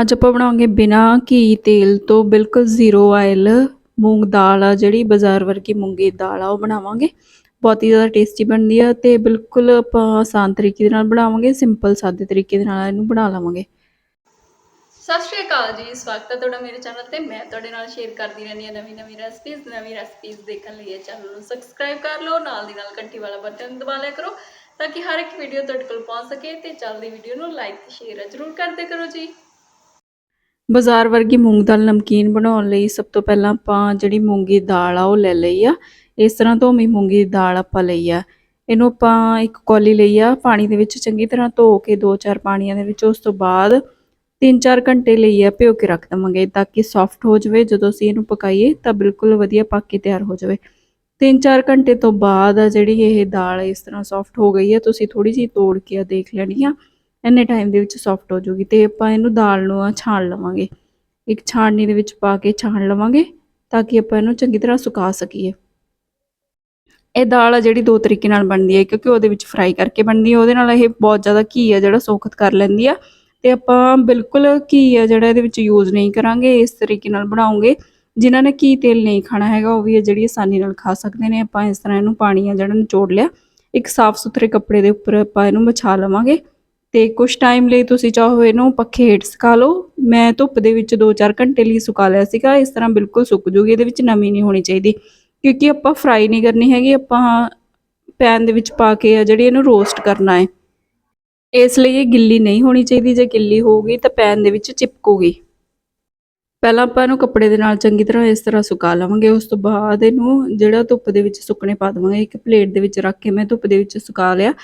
ਅੱਜ ਆਪਾਂ ਬਣਾਵਾਂਗੇ ਬਿਨਾ ਘੀ ਤੇਲ ਤੋਂ ਬਿਲਕੁਲ ਜ਼ੀਰੋ ਆਇਲ ਮੂੰਗ ਦਾਲ ਆ, ਜਿਹੜੀ ਬਾਜ਼ਾਰ ਵਰਗੀ ਮੂੰਗੀ ਦਾਲ ਆ, ਉਹ ਬਣਾਵਾਂਗੇ। ਬਹੁਤ ਹੀ ਜ਼ਿਆਦਾ ਟੇਸਟੀ ਬਣਦੀ ਆ ਤੇ ਬਿਲਕੁਲ ਆਪਾਂ ਆਸਾਨ ਤਰੀਕੇ ਦੇ ਨਾਲ ਬਣਾਵਾਂਗੇ ਸਿੰਪਲ ਸਾਦੇ ਤਰੀਕੇ ਦੇ ਨਾਲ ਇਹਨੂੰ ਬਣਾ ਲਵਾਂਗੇ। ਸਤਿ ਸ਼੍ਰੀ ਅਕਾਲ ਜੀ, ਸਵਾਗਤ ਹੈ ਤੁਹਾਡਾ ਮੇਰੇ ਚੈਨਲ ਤੇ। ਮੈਂ ਤੁਹਾਡੇ ਨਾਲ ਸ਼ੇਅਰ ਕਰਦੀ ਰਹਿੰਦੀ ਹਾਂ ਨਵੀਂ ਨਵੀਂ ਰੈਸਪੀਜ਼ ਨਵੀਂ ਰੈਸਪੀਜ਼ ਦੇਖਣ ਲਈ ਇਹ ਚੈਨਲ ਨੂੰ ਸਬਸਕ੍ਰਾਈਬ ਕਰ ਲਓ, ਨਾਲ ਦੀ ਨਾਲ ਘੰਟੀ ਵਾਲਾ ਬਟਨ ਦਬਾ ਲਿਆ ਕਰੋ, ਤਾਂ ਕਿ ਹਰ ਇੱਕ ਵੀਡੀਓ ਤੁਹਾਡੇ ਕੋਲ ਪਹੁੰਚ ਸਕੇ ਤੇ ਚੱਲਦੀ ਵੀਡੀਓ ਨੂੰ ਲਾਈਕ ਤੇ ਸ਼ੇਅਰ ਜ਼ਰੂਰ ਕਰਦੇ ਕਰੋ ਜੀ। ਬਾਜ਼ਾਰ ਵਰਗੀ ਮੂੰਗ ਦਾਲ ਨਮਕੀਨ ਬਣਾਉਣ ਲਈ ਸਭ ਤੋਂ ਪਹਿਲਾਂ ਆਪਾਂ ਜਿਹੜੀ ਮੂੰਗੀ ਦਾਲ ਆ ਉਹ ਲੈ ਲਈ ਆ। ਇਸ ਤਰ੍ਹਾਂ ਧੋਮੀ ਮੂੰਗੀ ਦਾਲ ਆਪਾਂ ਲਈ ਆ। ਇਹਨੂੰ ਆਪਾਂ ਇੱਕ ਕੌਲੀ ਲਈ ਆ, ਪਾਣੀ ਦੇ ਵਿੱਚ ਚੰਗੀ ਤਰ੍ਹਾਂ ਧੋ ਕੇ ਦੋ ਚਾਰ ਪਾਣੀਆਂ ਦੇ ਵਿੱਚ ਉਸ ਤੋਂ ਬਾਅਦ 3-4 ਘੰਟੇ ਲਈ ਆ ਭਿਓ ਕੇ ਰੱਖ ਦਵਾਂਗੇ ਤਾਂ ਕਿ ਸੌਫਟ ਹੋ ਜਾਵੇ। ਜਦੋਂ ਅਸੀਂ ਇਹਨੂੰ ਪਕਾਈਏ ਤਾਂ ਬਿਲਕੁਲ ਵਧੀਆ ਪੱਕ ਕੇ ਤਿਆਰ ਹੋ ਜਾਵੇ। 3-4 ਘੰਟੇ ਤੋਂ ਬਾਅਦ ਆ ਜਿਹੜੀ ਇਹ ਦਾਲ ਇਸ ਤਰ੍ਹਾਂ ਸੌਫਟ ਹੋ ਗਈ ਹੈ ਤੁਸੀਂ ਥੋੜੀ ਜਿਹੀ ਤੋੜ ਕੇ ਆ ਦੇਖ ਲੈਣੀ ਆ। ਇੰਨੇ ਟਾਈਮ ਦੇ ਵਿੱਚ ਸੌਫਟ ਹੋ ਜਾਊਗੀ ਤੇ ਆਪਾਂ ਇਹਨੂੰ ਦਾਲ ਨੂੰ ਛਾਣ ਲਵਾਂਗੇ। ਇੱਕ ਛਾਣਨੀ ਦੇ ਵਿੱਚ ਪਾ ਕੇ ਛਾਣ ਲਵਾਂਗੇ ਤਾਂ ਕਿ ਆਪਾਂ ਇਹਨੂੰ ਚੰਗੀ ਤਰ੍ਹਾਂ ਸੁਕਾ ਸਕੀਏ। ਇਹ ਦਾਲ ਆ ਜਿਹੜੀ ਦੋ ਤਰੀਕੇ ਨਾਲ ਬਣਦੀ ਹੈ ਕਿਉਂਕਿ ਉਹਦੇ ਵਿੱਚ ਫਰਾਈ ਕਰਕੇ ਬਣਦੀ ਹੈ। ਉਹਦੇ ਨਾਲ ਇਹ ਬਹੁਤ ਜ਼ਿਆਦਾ ਘੀ ਆ ਜਿਹੜਾ ਸੋਖਤ ਕਰ ਲੈਂਦੀ ਆ। ਤੇ ਆਪਾਂ ਬਿਲਕੁਲ ਘੀ ਆ ਜਿਹੜਾ ਇਹਦੇ ਵਿੱਚ ਯੂਜ਼ ਨਹੀਂ ਕਰਾਂਗੇ, ਇਸ ਤਰੀਕੇ ਨਾਲ ਬਣਾਉਂਗੇ। ਜਿਨ੍ਹਾਂ ਨੇ ਘੀ ਤੇਲ ਨਹੀਂ ਖਾਣਾ ਹੈਗਾ, ਉਹ ਵੀ ਆ ਜਿਹੜੀ ਆਸਾਨੀ ਨਾਲ ਖਾ ਸਕਦੇ ਨੇ। ਆਪਾਂ ਇਸ ਤਰ੍ਹਾਂ ਇਹਨੂੰ ਪਾਣੀ ਆ ਜਿਹੜਾ ਨਿਚੋੜ ਲਿਆ। ਇੱਕ ਸਾਫ਼ ਸੁਥਰੇ ਕੱਪੜੇ ਦੇ ਉੱਪਰ ਆਪਾਂ ਇਹਨੂੰ ਵਿਛਾ ਲਵਾਂਗੇ। ਤੇ ਕੁਝ ਟਾਈਮ ਲਈ ਤੁਸੀਂ ਚਾਹੋ ਇਹਨੂੰ ਪੱਖੇ ਹੇਠ ਸੁਕਾ ਲਓ। ਮੈਂ ਧੁੱਪ ਦੇ ਵਿੱਚ 2-4 ਘੰਟੇ ਲਈ ਸੁਕਾ ਲਿਆ ਸੀਗਾ। ਇਸ ਤਰ੍ਹਾਂ ਬਿਲਕੁਲ ਸੁੱਕ ਜੂਗੀ, ਇਹਦੇ ਵਿੱਚ ਨਮੀ ਨਹੀਂ ਹੋਣੀ ਚਾਹੀਦੀ। ਕਿਉਂਕਿ ਆਪਾਂ ਫਰਾਈ ਨਹੀਂ ਕਰਨੀ ਹੈਗੀ, ਆਪਾਂ ਪੈਨ ਦੇ ਵਿੱਚ ਪਾ ਕੇ ਆ ਜਿਹੜੀ ਇਹਨੂੰ ਰੋਸਟ ਕਰਨਾ ਹੈ। ਇਸ ਲਈ ਇਹ ਗਿੱਲੀ ਨਹੀਂ ਹੋਣੀ ਚਾਹੀਦੀ। ਜੇ ਗਿੱਲੀ ਹੋਊਗੀ ਤਾਂ ਪੈਨ ਦੇ ਵਿੱਚ ਚਿਪਕੂਗੀ। ਪਹਿਲਾਂ ਆਪਾਂ ਇਹਨੂੰ ਕੱਪੜੇ ਦੇ ਨਾਲ ਚੰਗੀ ਤਰ੍ਹਾਂ ਇਸ ਤਰ੍ਹਾਂ ਸੁਕਾ ਲਵਾਂਗੇ। ਉਸ ਤੋਂ ਬਾਅਦ ਇਹਨੂੰ ਜਿਹੜਾ ਧੁੱਪ ਦੇ ਵਿੱਚ ਸੁੱਕਣੇ ਪਾ ਦਵਾਂਗੇ। ਇੱਕ ਪਲੇਟ ਦੇ ਵਿੱਚ ਰੱਖ ਕੇ ਮੈਂ ਧੁੱਪ ਦੇ ਵਿੱਚ ਸੁਕਾ ਲਿਆ।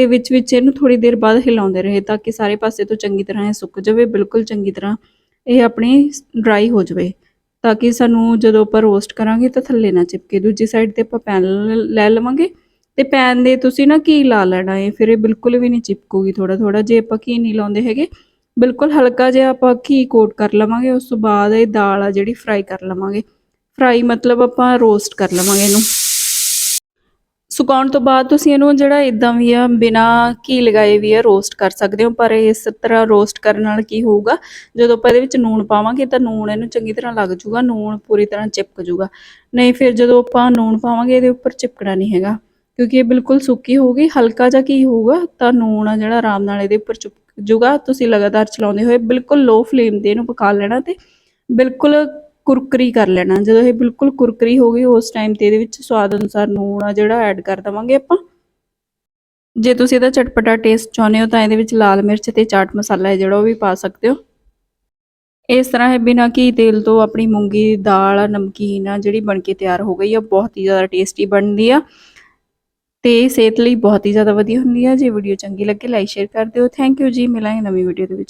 ਤੇ ਵਿੱਚ ਵਿੱਚ ਇਹਨੂੰ ਥੋੜੀ ਦੇਰ ਬਾਅਦ ਹਿਲਾਉਂਦੇ ਰਹੇ ਤਾਂ ਕਿ ਸਾਰੇ ਪਾਸੇ ਤੋਂ ਚੰਗੀ ਤਰ੍ਹਾਂ ਇਹ ਸੁੱਕ ਜਾਵੇ, ਬਿਲਕੁਲ ਚੰਗੀ ਤਰ੍ਹਾਂ ਇਹ ਆਪਣੀ ਡਰਾਈ ਹੋ ਜਾਵੇ ਤਾਂ ਕਿ ਸਾਨੂੰ ਜਦੋਂ ਆਪਾਂ ਰੋਸਟ ਕਰਾਂਗੇ ਤਾਂ ਥੱਲੇ ਨਾ ਚਿਪਕੇ। ਦੂਜੀ ਸਾਈਡ ਤੇ ਆਪਾਂ ਪੈਨ ਲੈ ਲਵਾਂਗੇ ਤੇ ਪੈਨ ਦੇ ਤੁਸੀਂ ਨਾ ਘੀ ਲਾ ਲੈਣਾ ਹੈ ਫਿਰ ਇਹ ਬਿਲਕੁਲ ਵੀ ਨਹੀਂ ਚਿਪਕੂਗੀ ਥੋੜਾ ਥੋੜਾ ਜੇ ਆਪਾਂ ਘੀ ਨਹੀਂ ਲਾਉਂਦੇ ਹੈਗੇ, ਬਿਲਕੁਲ ਹਲਕਾ ਜਿਹਾ ਆਪਾਂ ਘੀ ਕੋਟ ਕਰ ਲਵਾਂਗੇ, ਉਸ ਤੋਂ ਬਾਅਦ ਇਹ ਦਾਲ ਆ ਜਿਹੜੀ ਫਰਾਈ ਕਰ ਲਵਾਂਗੇ। ਫਰਾਈ ਮਤਲਬ ਆਪਾਂ ਰੋਸਟ ਕਰ ਲਵਾਂਗੇ ਇਹਨੂੰ। ਸੁਕਾਉਣ ਤੋਂ ਬਾਅਦ ਤੁਸੀਂ ਇਹਨੂੰ ਜਿਹੜਾ ਇਦਾਂ ਵੀ ਆ, ਬਿਨਾ ਘੀ ਲਗਾਏ ਵੀ ਆ ਰੋਸਟ ਕਰ ਸਕਦੇ ਹੋ। ਪਰ ਇਸ ਤਰ੍ਹਾਂ ਰੋਸਟ ਕਰਨ ਨਾਲ ਕੀ ਹੋਊਗਾ? ਜਦੋਂ ਆਪਾਂ ਇਹਦੇ ਵਿੱਚ ਨੂਣ ਪਾਵਾਂਗੇ ਤਾਂ ਨੂਣ ਇਹਨੂੰ ਚੰਗੀ ਤਰ੍ਹਾਂ ਲੱਗ ਜਾਊਗਾ, ਨੂਣ ਪੂਰੀ ਤਰ੍ਹਾਂ ਚਿਪਕ ਜਾਊਗਾ। ਨਹੀਂ, ਫਿਰ ਜਦੋਂ ਆਪਾਂ ਨੂਣ ਪਾਵਾਂਗੇ, ਇਹਦੇ ਉੱਪਰ ਚਿਪਕਣਾ ਨਹੀਂ ਹੈਗਾ, ਕਿਉਂਕਿ ਇਹ ਬਿਲਕੁਲ ਸੁੱਕੀ ਹੋਊਗੀ। ਹਲਕਾ ਜਿਹਾ ਕੀ ਹੋਊਗਾ, ਤਾਂ ਨੂਣ ਆ ਜਿਹੜਾ ਆਰਾਮ ਨਾਲ ਇਹਦੇ ਉੱਪਰ ਚਿਪਕ ਜਾਊਗਾ। ਤੁਸੀਂ ਲਗਾਤਾਰ ਚਲਾਉਂਦੇ ਹੋਏ ਬਿਲਕੁਲ ਲੋ ਫਲੇਮ ਤੇ ਇਹਨੂੰ ਪਕਾ ਲੈਣਾ ਤੇ ਬਿਲਕੁਲ ਕੁਰਕਰੀ ਕਰ ਲੈਣਾ। ਜਦੋਂ ਇਹ ਬਿਲਕੁਲ ਕੁਰਕਰੀ ਹੋ ਗਈ, ਉਸ ਟਾਈਮ ਤੇ ਇਹਦੇ ਵਿੱਚ ਸਵਾਦ ਅਨੁਸਾਰ ਨੂਣ ਆ ਜਿਹੜਾ ਐਡ ਕਰ ਦਵਾਂਗੇ ਆਪਾਂ। ਜੇ ਤੁਸੀਂ ਇਹਦਾ ਚਟਪਟਾ ਟੇਸਟ ਚਾਹੁੰਦੇ ਹੋ, ਤਾਂ ਇਹਦੇ ਵਿੱਚ ਲਾਲ ਮਿਰਚ ਤੇ ਚਾਟ ਮਸਾਲਾ ਹੈ ਜਿਹੜਾ ਉਹ ਵੀ ਪਾ ਸਕਦੇ ਹੋ। ਇਸ ਤਰ੍ਹਾਂ ਇਹ ਬਿਨਾਂ ਘੀ ਤੇਲ ਤੋਂ ਆਪਣੀ ਮੂੰਗੀ, ਦਾਲ, ਨਮਕੀਨ ਆ ਜਿਹੜੀ ਬਣ ਕੇ ਤਿਆਰ ਹੋ ਗਈ ਆ ਬਹੁਤ ਹੀ ਜ਼ਿਆਦਾ ਟੇਸਟੀ ਬਣਦੀ ਆ। ਤੇ ਸਿਹਤ ਲਈ ਬਹੁਤ ਹੀ ਜ਼ਿਆਦਾ ਵਧੀਆ ਹੁੰਦੀ ਆ। ਜੇ ਵੀਡੀਓ ਚੰਗੀ ਲੱਗੇ ਲਾਈਕ ਸ਼ੇਅਰ ਕਰ ਦਿਓ। ਥੈਂਕ ਯੂ ਜੀ। ਮਿਲਾਂਗੇ ਨਵੀਂ ਵੀਡੀਓ ਦੇ ਵਿੱਚ।